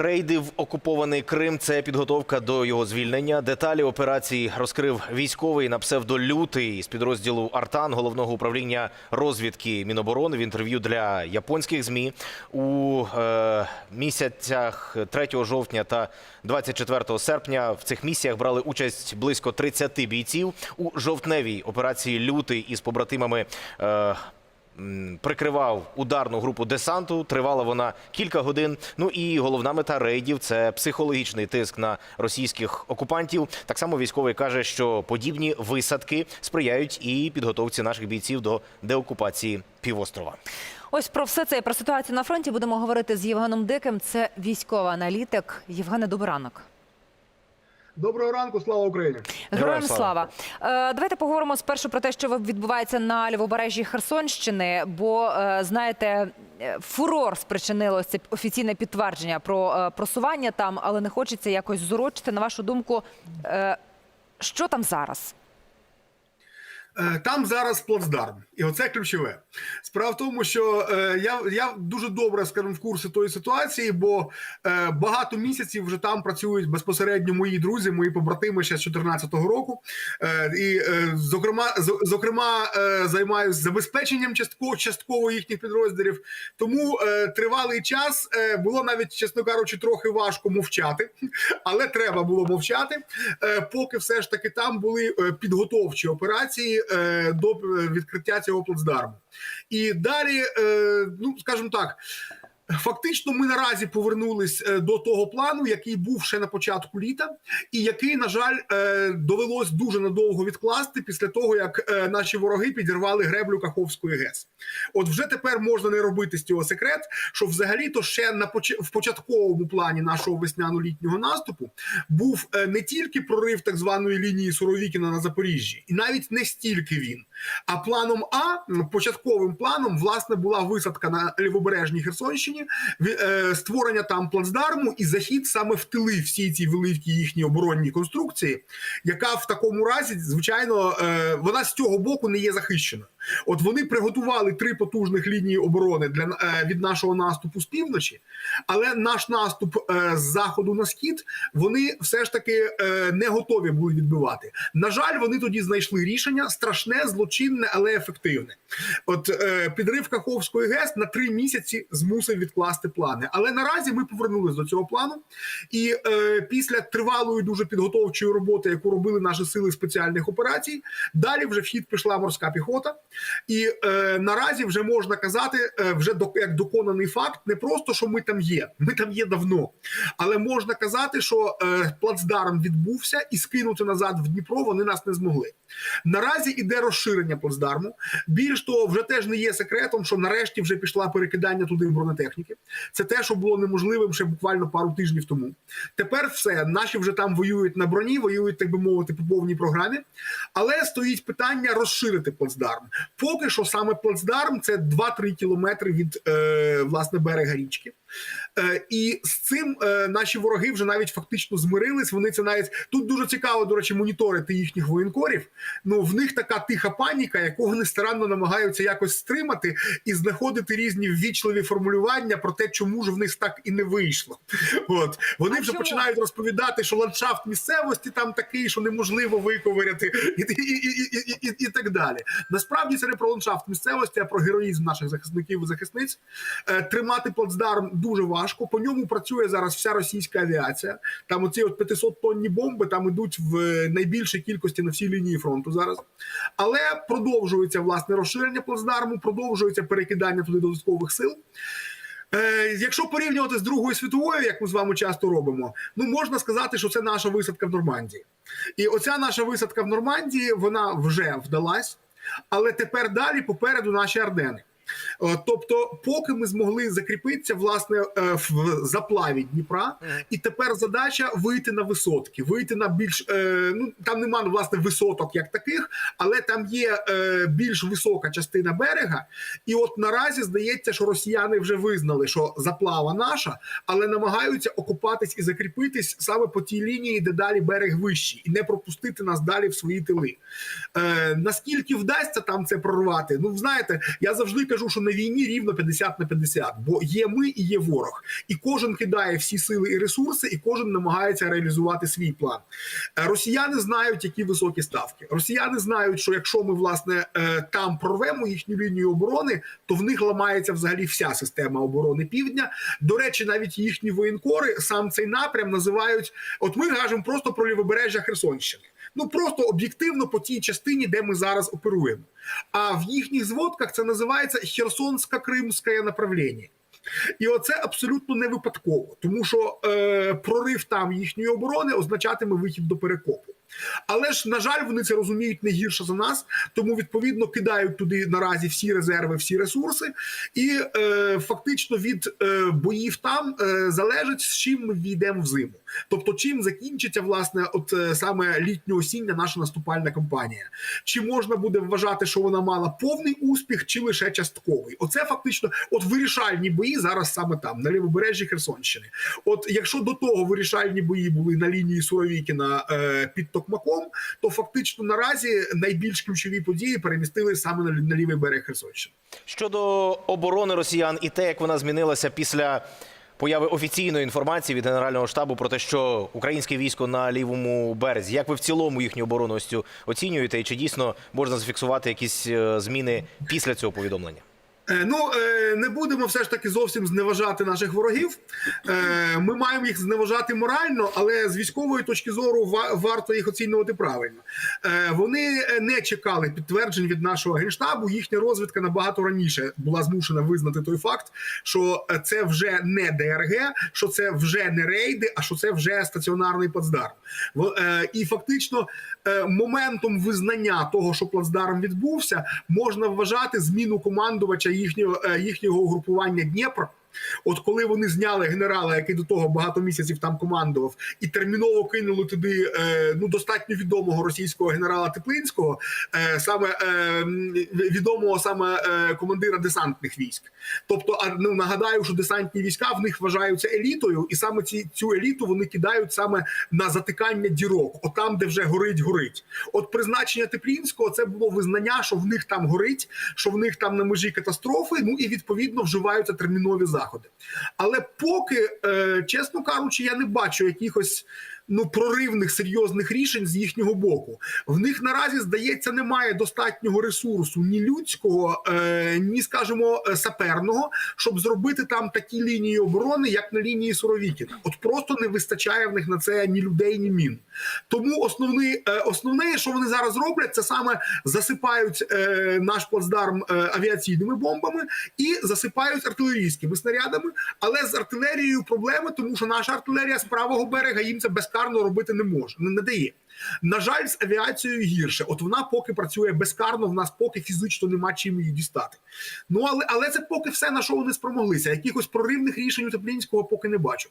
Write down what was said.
Рейди в окупований Крим це підготовка до його звільнення. Деталі операції розкрив військовий на псевдолютий з підрозділу Артан головного управління розвідки Міноборони в інтерв'ю для японських змі у е, місяцях 3 жовтня та 24 серпня. В цих місіях брали участь близько 30 бійців у жовтневій операції Лютий із побратимами. Е, прикривав ударну групу десанту. Тривала вона кілька годин. Ну і головна мета рейдів це психологічний тиск на російських окупантів. Так само військовий каже, що подібні висадки сприяють і підготовці наших бійців до деокупації півострова. Ось про все це і про ситуацію на фронті будемо говорити з Євгеном Диким. Це військовий аналітик. Євгене, добрий ранок. Доброго ранку, слава Україні! Героям слава. Е, давайте поговоримо спершу про те, що відбувається на лівобережжі Херсонщини. Бо е, знаєте, е, фурор спричинило це офіційне підтвердження про просування там, але не хочеться якось зурочити. На вашу думку, що там зараз? Е, Там зараз плацдарм, і оце ключове. Справа в тому, що е, я, я дуже добре скажімо, в курсі тої ситуації, бо е, багато місяців вже там працюють безпосередньо мої друзі, мої побратими ще з 2014 року. Е, і, е, зокрема, з- зокрема, е, займаюся забезпеченням частково, частково їхніх підрозділів. Тому е, тривалий час е, було навіть, чесно кажучи, трохи важко мовчати, але треба було мовчати, е, поки все ж таки там були е, підготовчі операції е, до е, відкриття цього плацдарму. І далі, е, ну скажімо так. Фактично, ми наразі повернулись е, до того плану, який був ще на початку літа, і який, на жаль, е, довелось дуже надовго відкласти після того, як е, наші вороги підірвали греблю Каховської ГЕС. От вже тепер можна не робити з цього секрет, що взагалі-то ще на поч- в початковому плані нашого весняно-літнього наступу був не тільки прорив так званої лінії Суровікіна на Запоріжжі, і навіть не стільки він. А планом А, початковим планом, власне, була висадка на лівобережній Херсонщині, ві- е, створення там плацдарму і захід саме в тили всі ці великі їхні оборонні конструкції, яка в такому разі, звичайно, е, вона з цього боку не є захищеною. От вони приготували три потужних лінії оборони для е, від нашого наступу з півночі, але наш наступ е, з заходу на схід вони все ж таки е, не готові були відбивати. На жаль, вони тоді знайшли рішення страшне, злочинне, але ефективне. От підрив Каховської ГЕС на три місяці змусив відкласти плани. Але наразі ми повернулись до цього плану, і е, після тривалої дуже підготовчої роботи, яку робили наші сили спеціальних операцій, далі вже в хід пішла морська піхота. І е, наразі вже можна казати, е, вже до, як доконаний факт, не просто що ми там є, ми там є давно, але можна казати, що е, плацдарм відбувся і скинути назад в Дніпро вони нас не змогли. Наразі іде розширення плацдарму. Більш того, вже теж не є секретом, що нарешті вже пішла перекидання туди бронетехніки. Це те, що було неможливим ще буквально пару тижнів тому. Тепер все наші вже там воюють на броні, воюють, так би мовити, по повній програмі. Але стоїть питання розширити плацдарм. Поки що саме плацдарм це 2-3 кілометри від е, власне берега річки. Е, і з цим е, наші вороги вже навіть фактично змирились. Вони це навіть тут дуже цікаво, до речі, моніторити їхніх воєнкорів. Ну в них така тиха паніка, яку вони старанно намагаються якось стримати і знаходити різні ввічливі формулювання про те, чому ж в них так і не вийшло. От вони А вже чому? починають розповідати, що ландшафт місцевості там такий, що неможливо виковиряти, і, і, і, і, і, і, і так далі. Насправді це не про ландшафт місцевості, а про героїзм наших захисників і захисниць. Е, тримати плацдарм дуже важко. По ньому працює зараз вся російська авіація. Там оці от 500 тонні бомби там ідуть в е, найбільшій кількості на всій лінії фронту зараз. Але продовжується власне розширення плацдарму, продовжується перекидання туди додаткових сил. Е, якщо порівнювати з Другою світовою, як ми з вами часто робимо, ну можна сказати, що це наша висадка в Нормандії. І оця наша висадка в Нормандії вона вже вдалась, але тепер далі попереду наші Ардени. Е, Тобто, поки ми змогли закріпитися власне е, в заплаві Дніпра, і тепер задача вийти на висотки, вийти на більш е, ну там немає власне висоток як таких, але там є більш висока частина берега. І от наразі здається, що росіяни вже визнали, що заплава наша, але намагаються окупатись і закріпитись саме по тій лінії, де далі берег вищий, і не пропустити нас далі в свої тили. Наскільки вдасться там це прорвати? Ну знаєте, я завжди кажу. Кажу, що на війні рівно 50 на 50, бо є ми і є ворог, і кожен кидає всі сили і ресурси, і кожен намагається реалізувати свій план. Е, Росіяни знають, які високі ставки. Росіяни знають, що якщо ми власне е, там прорвемо їхню лінію оборони, то в них ламається взагалі вся система оборони півдня. До речі, навіть їхні воєнкори сам цей напрям називають. От ми кажемо просто про лівобережжя Херсонщини. Ну просто об'єктивно по тій частині, де ми зараз оперуємо. А в їхніх зводках це називається Херсонсько-Кримське направлення. І оце абсолютно не випадково, тому що е, прорив там їхньої оборони означатиме вихід до перекопу. Але ж на жаль, вони це розуміють не гірше за нас, тому відповідно кидають туди наразі всі резерви, всі ресурси, і е, фактично від е, боїв там е, залежить з чим ми війдемо в зиму. Тобто, чим закінчиться власне, от е, саме літньо-осіння наша наступальна кампанія. Чи можна буде вважати, що вона мала повний успіх, чи лише частковий? Оце фактично, от вирішальні бої зараз саме там, на лівобережжі Херсонщини. От якщо до того вирішальні бої були на лінії Суровікіна е, під Токмаком, то фактично наразі найбільш ключові події перемістили саме на, лівий берег Херсонщини. Щодо оборони росіян і те, як вона змінилася після появи офіційної інформації від Генерального штабу про те, що українське військо на лівому березі, як ви в цілому їхню оборону оцінюєте, і чи дійсно можна зафіксувати якісь е, зміни після цього повідомлення? Е, Ну е, не будемо все ж таки зовсім зневажати наших ворогів. Е, Ми маємо їх зневажати морально, але з військової точки зору варто їх оцінювати правильно. Вони не чекали підтверджень від нашого генштабу. Їхня розвідка набагато раніше була змушена визнати той факт, що це вже не ДРГ, що це вже не рейди, а що це вже стаціонарний плацдарм. І фактично моментом визнання того, що плацдарм відбувся, можна вважати зміну командувача їхнього е, їхнього угрупування Дніпр. От коли вони зняли генерала, який до того багато місяців там командував, і терміново кинули туди е, ну достатньо відомого російського генерала Теплинського, е, саме е, відомого саме командира десантних військ. Тобто, а ну нагадаю, що десантні війська в них вважаються елітою, і саме ці цю еліту вони кидають саме на затикання дірок, от там, де вже горить, горить. От призначення Теплінського це було визнання, що в них там горить, що в них там на межі катастрофи. Ну і відповідно вживаються термінові заходи. Але поки, е, чесно кажучи, я не бачу якихось. Ну, проривних серйозних рішень з їхнього боку. В них наразі здається немає достатнього ресурсу ні людського, е, ні, скажімо, е, саперного, щоб зробити там такі лінії оборони, як на лінії Суровікіна. От просто не вистачає в них на це ні людей, ні мін. Тому основний, е, основне, що вони зараз роблять, це саме засипають е, наш плацдарм е, авіаційними бомбами і засипають артилерійськими снарядами. Але з артилерією проблеми, тому що наша артилерія з правого берега їм це безкарно робити не може, не дає. На жаль, з авіацією гірше. От вона поки працює безкарно, в нас поки фізично нема чим її дістати. Ну але але це поки все на що вони спромоглися. Якихось проривних рішень у Теплінського поки не бачу.